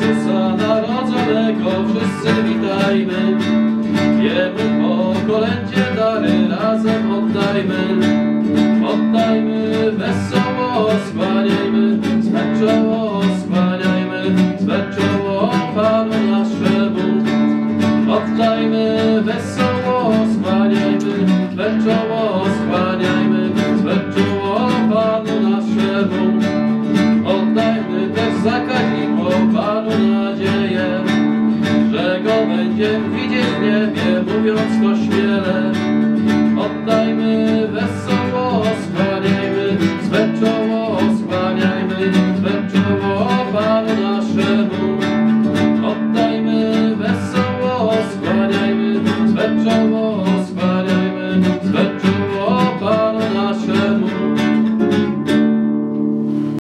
Jezusa Narodzonego wszyscy witajmy. Jemu po kolędzie dary razem oddajmy. Oddajmy wesoło, skłaniajmy, zmęczoło, skłaniajmy, zmęczoło Panu naszemu. Oddajmy wesoło. Idzie, idzie w niebie, mówiąc kościele Oddajmy wesoło, skłaniajmy swe czoło Skłaniajmy swe czoło Panu naszemu. Oddajmy wesoło, skłaniajmy swe czoło